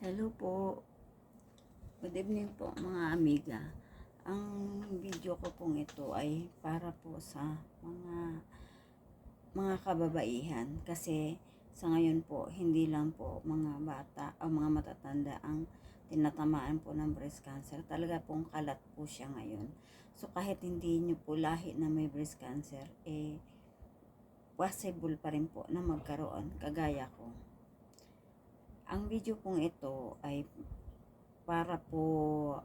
Hello po. Good evening po mga amiga. Ang video ko pong ito ay para po sa mga mga kababaihan kasi sa ngayon po hindi lang po mga bata o mga matatanda ang tinatamaan po ng breast cancer. Talaga pong kalat po siya ngayon. So kahit hindi nyo po lahi na may breast cancer, eh possible pa rin po na magkaroon kagaya ko. Ang video pong ito ay para po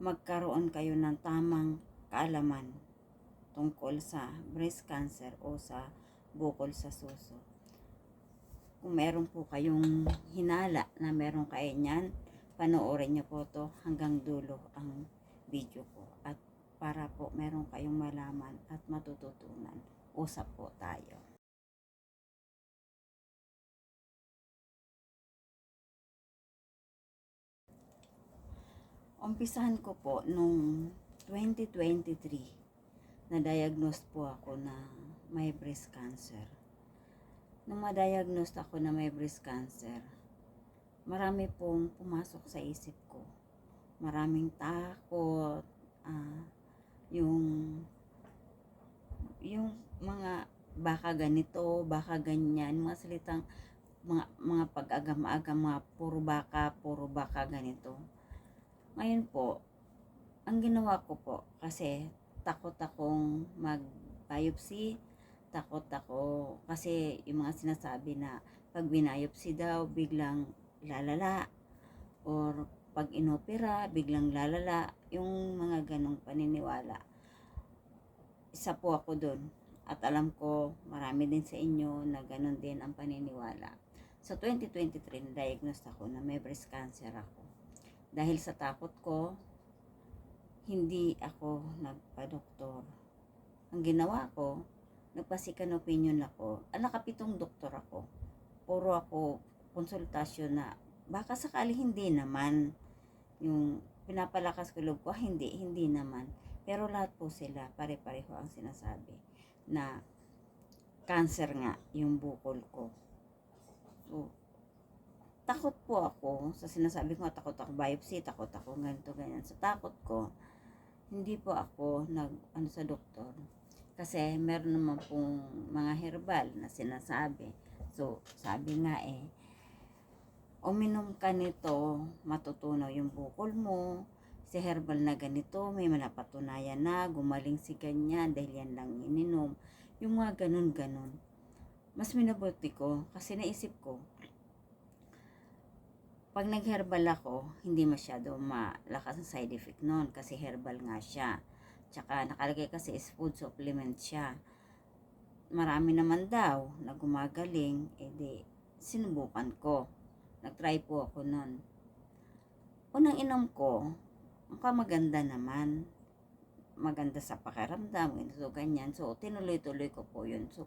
magkaroon kayo ng tamang kaalaman tungkol sa breast cancer o sa bukol sa suso. Kung meron po kayong hinala na meron kayo niyan, panoorin niyo po to hanggang dulo ang video ko. At para po meron kayong malaman at matututunan, usap po tayo. Umpisahan ko po nung 2023 na-diagnose po ako na may breast cancer. Nung ma-diagnose ako na may breast cancer, marami pong pumasok sa isip ko. Maraming takot, ah, yung yung mga baka ganito, baka ganyan, mga salitang mga mga pag-agam-agam, mga puro baka, puro baka ganito. Ngayon po, ang ginawa ko po, kasi takot akong mag-biopsy, takot ako, kasi yung mga sinasabi na pag binayopsy daw, biglang lalala, or pag inopera, biglang lalala, yung mga ganong paniniwala. Isa po ako doon. At alam ko, marami din sa inyo na ganon din ang paniniwala. Sa 2023, na-diagnose ako na may breast cancer ako. Dahil sa takot ko, hindi ako nagpa-doktor. Ang ginawa ko, nagpa-second opinion ako. Ah, nakapitong doktor ako. Puro ako konsultasyon na baka sakali hindi naman yung pinapalakas ko loob ko, ah, hindi, hindi naman. Pero lahat po sila, pare-pareho ang sinasabi na cancer nga yung bukol ko. So, takot po ako sa sinasabi ko, takot ako biopsy, takot ako ganito, ganyan. Sa takot ko, hindi po ako nag, ano sa doktor. Kasi meron naman pong mga herbal na sinasabi. So, sabi nga eh, uminom ka nito, matutunaw yung bukol mo, si herbal na ganito, may malapatunayan na, gumaling si ganyan dahil yan lang ininom. Yung mga ganun-ganun. Mas minabuti ko kasi naisip ko, pag nag-herbal ako, hindi masyado malakas ang side effect nun kasi herbal nga siya. Tsaka nakalagay kasi is food supplement siya. Marami naman daw na gumagaling, edi sinubukan ko. Nag-try po ako nun. Unang inom ko, mukhang maganda naman. Maganda sa pakiramdam, ganito, ganyan. So, tinuloy-tuloy ko po yun. So,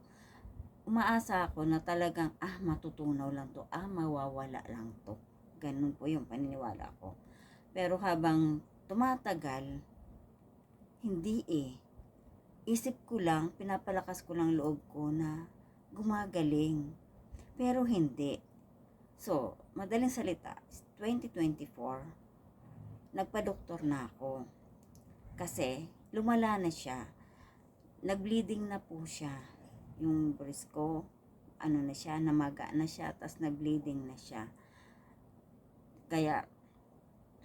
umaasa ako na talagang, ah, matutunaw lang to. Ah, mawawala lang to. Ganun po yung paniniwala ko. Pero habang tumatagal, hindi eh. Isip ko lang, pinapalakas ko lang loob ko na gumagaling. Pero hindi. So, madaling salita, 2024, nagpa-doktor na ako. Kasi, lumala na siya. Nag-bleeding na po siya. Yung breast ko, ano na siya, namaga na siya, tapos nag-bleeding na siya. Kaya,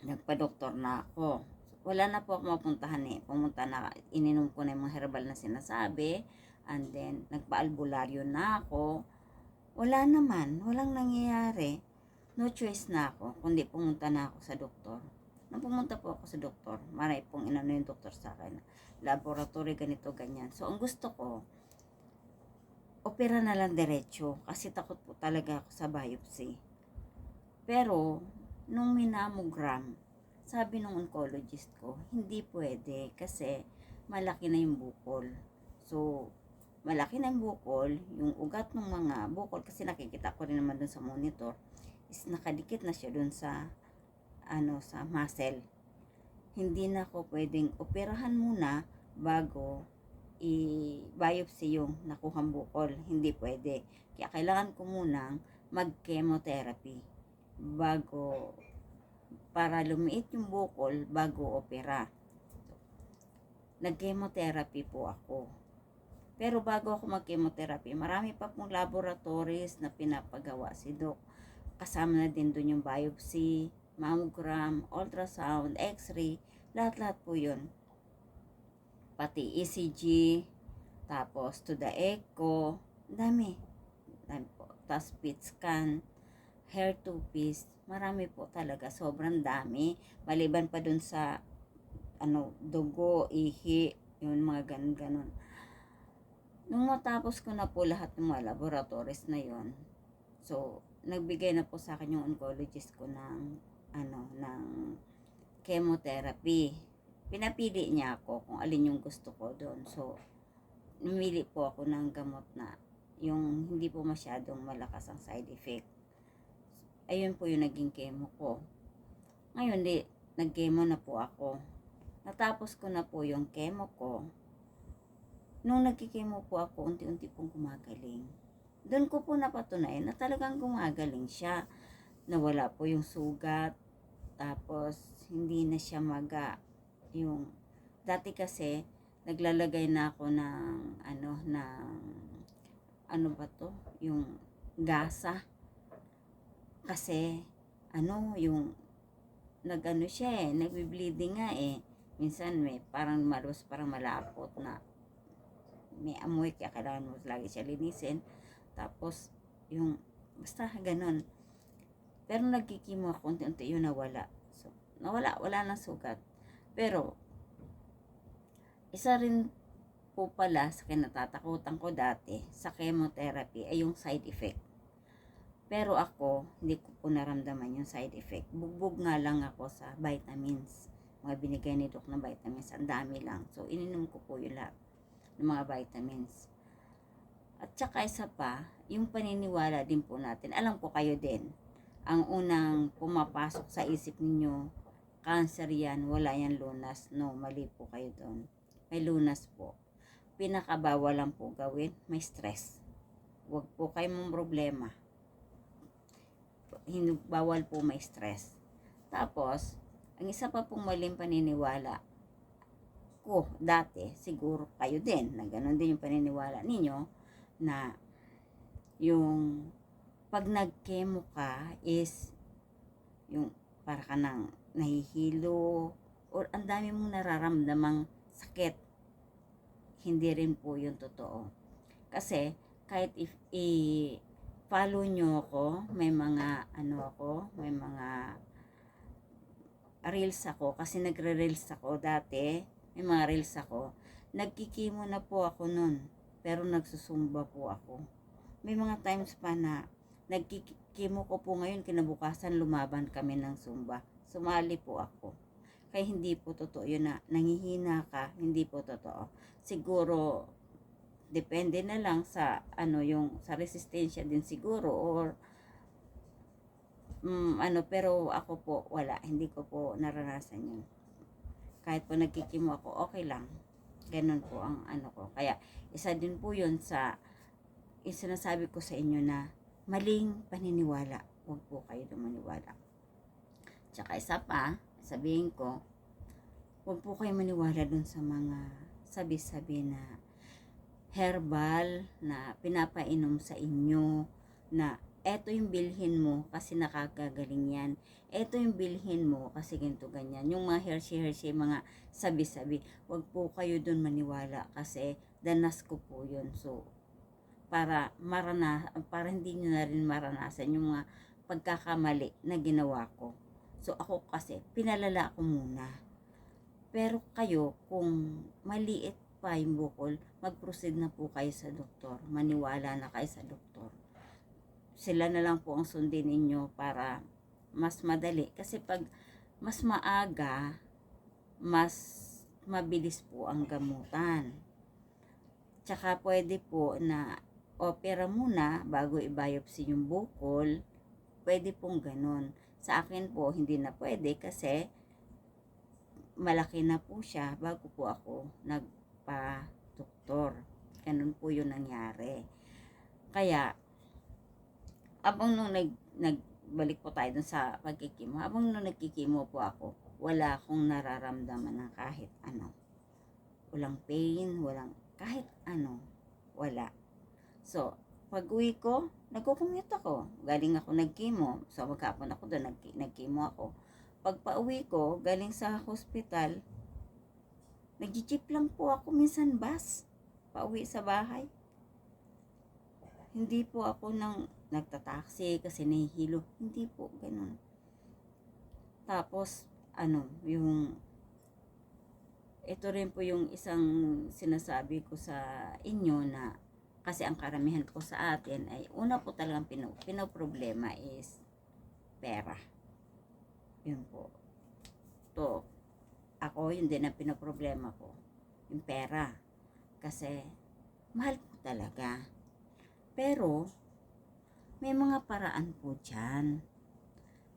nagpa-doktor na ako. Wala na po ako mapuntahan eh. Pumunta na, ininom ko na yung mga herbal na sinasabi. And then, nagpa-albularyo na ako. Wala naman. Walang nangyayari. No choice na ako. Kundi pumunta na ako sa doktor. Nung pumunta po ako sa doktor, maray pong inano yung doktor sa akin. Laboratory, ganito, ganyan. So, ang gusto ko, opera na lang diretso. Kasi takot po talaga ako sa biopsy. Pero, nung minamogram, sabi ng oncologist ko, hindi pwede kasi malaki na yung bukol. So, malaki na yung bukol, yung ugat ng mga bukol, kasi nakikita ko rin naman dun sa monitor, is nakadikit na siya dun sa, ano, sa muscle. Hindi na ako pwedeng operahan muna bago i-biopsy yung nakuhang bukol. Hindi pwede. Kaya kailangan ko munang mag-chemotherapy bago para lumiit yung bukol bago opera. Nag-chemotherapy po ako. Pero bago ako mag-chemotherapy, marami pa pong laboratories na pinapagawa si Doc. Kasama na din doon yung biopsy, mammogram, ultrasound, x-ray, lahat-lahat po yun. Pati ECG, tapos to the echo, dami. Dami po. Tapos PET scan, hair to piece, marami po talaga, sobrang dami. Maliban pa dun sa ano, dugo, ihi, yun mga ganun-ganun. Nung matapos ko na po lahat ng mga laboratories na yon so, nagbigay na po sa akin yung oncologist ko ng, ano, ng chemotherapy. Pinapili niya ako kung alin yung gusto ko doon. So, namili po ako ng gamot na yung hindi po masyadong malakas ang side effect. Ayun po yung naging chemo ko. Ngayon, di, nag-chemo na po ako. Natapos ko na po yung chemo ko. Nung nagkikemo po ako, unti-unti pong gumagaling. Doon ko po napatunayan na talagang gumagaling siya. Nawala po yung sugat. Tapos, hindi na siya maga. Yung, dati kasi, naglalagay na ako ng, ano, ng, ano ba to? Yung gasa. Kasi, ano, yung, nag-ano siya eh, nagbi-bleeding nga eh. Minsan may parang malus, parang malapot na may amoy kaya kailangan mo lagi siya linisin. Tapos, yung, basta ganun. Pero nagkikimo ako, unti-unti yun nawala. So, nawala, wala nang sugat. Pero, isa rin po pala sa kinatatakutan ko dati sa chemotherapy ay yung side effect. Pero ako, hindi ko po naramdaman yung side effect. Bugbog nga lang ako sa vitamins. Mga binigay ni Doc na vitamins. Ang dami lang. So, ininom ko po yung lahat ng mga vitamins. At saka isa pa, yung paniniwala din po natin. Alam ko kayo din. Ang unang pumapasok sa isip ninyo, cancer yan, wala yan lunas. No, mali po kayo doon. May lunas po. Pinakabawal lang po gawin, may stress. Huwag po kayo mong problema. Hindi, bawal po may stress. Tapos, ang isa pa pong maling paniniwala, ko dati, siguro kayo din, na ganun din yung paniniwala ninyo, na yung pag nag-chemo ka is yung para ka nang nahihilo or ang dami mong nararamdamang sakit. Hindi rin po yung totoo. Kasi kahit if i-follow nyo ako, may mga ano ako, may mga reels ako kasi nagre-reels ako dati may mga reels ako. Nagkikimo na po ako nun. Pero nagsusumba po ako. May mga times pa na nagkikimo ko po ngayon, kinabukasan lumaban kami ng sumba. Sumali po ako. Kaya hindi po totoo yun na nangihina ka, hindi po totoo. Siguro, depende na lang sa ano yung sa resistensya din siguro or mm, ano pero ako po wala hindi ko po naranasan yun kahit po nagkikimo ako, okay lang. Ganun po ang ano ko. Kaya, isa din po yun sa, yung sinasabi ko sa inyo na, maling paniniwala. Huwag po kayo dumaniwala. Tsaka isa pa, sabihin ko, huwag po kayo maniwala dun sa mga sabi-sabi na herbal na pinapainom sa inyo na eto yung bilhin mo kasi nakakagaling yan. Eto yung bilhin mo kasi ganito ganyan. Yung mga Hershey-Hershey, mga sabi-sabi, wag po kayo dun maniwala kasi danas ko po yun. So, para marana, para hindi nyo na rin maranasan yung mga pagkakamali na ginawa ko. So, ako kasi, pinalala ko muna. Pero kayo, kung maliit pa yung bukol, mag-proceed na po kayo sa doktor. Maniwala na kayo sa doktor sila na lang po ang sundin ninyo para mas madali. Kasi pag mas maaga, mas mabilis po ang gamutan. Tsaka pwede po na opera muna bago i-biopsy yung bukol. Pwede pong ganun. Sa akin po, hindi na pwede kasi malaki na po siya bago po ako nagpa-doktor. Ganun po yung nangyari. Kaya, abang nung nag, nag balik po tayo dun sa pagkikimo. Habang nung nagkikimo po ako, wala akong nararamdaman ng kahit ano. Walang pain, walang kahit ano. Wala. So, pag uwi ko, nagko-commute ako. Galing ako nagkimo. So, magkapon ako doon, nag- nagkimo ako. Pag pauwi ko, galing sa hospital, nag-jeep lang po ako minsan bus. Pauwi sa bahay. Hindi po ako nang nagtataksi kasi nahihilo. Hindi po, ganun. Tapos, ano, yung ito rin po yung isang sinasabi ko sa inyo na kasi ang karamihan po sa atin ay una po talagang pino, pinoproblema is pera. Yun po. To, ako yun din ang pinoproblema ko. Yung pera. Kasi mahal po talaga. Pero may mga paraan po dyan.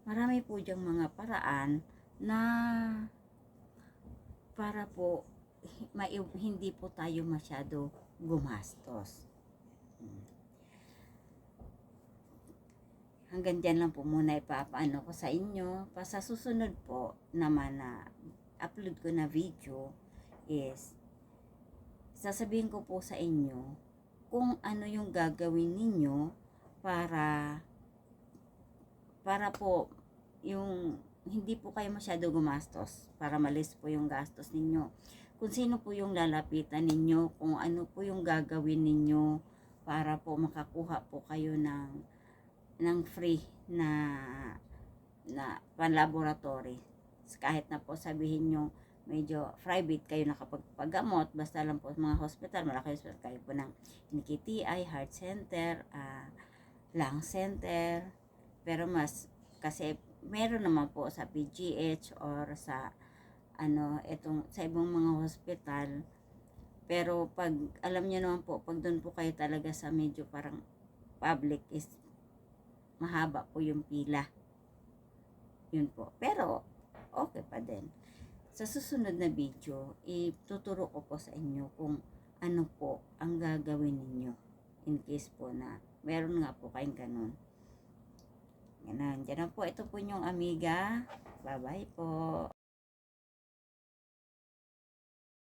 Marami po diyang mga paraan na para po hindi po tayo masyado gumastos. Hmm. Hanggang dyan lang po muna ipapaano ko sa inyo. Pa sa susunod po naman na upload ko na video is sasabihin ko po sa inyo kung ano yung gagawin ninyo para para po yung hindi po kayo masyado gumastos para malis po yung gastos ninyo. Kung sino po yung lalapitan ninyo, kung ano po yung gagawin ninyo para po makakuha po kayo ng ng free na na pan-laboratory. Kahit na po sabihin nyo medyo private kayo nakapagpagamot, basta lang po mga hospital, malaki hospital kayo po ng NKTI, Heart Center, ah, Lung Center, pero mas kasi meron naman po sa PGH or sa ano etong sa ibang mga hospital. Pero pag alam niyo naman po pag doon po kayo talaga sa medyo parang public is mahaba po yung pila. Yun po. Pero okay pa din sa susunod na video ituturo ko po sa inyo kung ano po ang gagawin ninyo in case po na meron nga po kayong ganun Ganun. Diyan na po. Ito po yung amiga. Bye-bye po.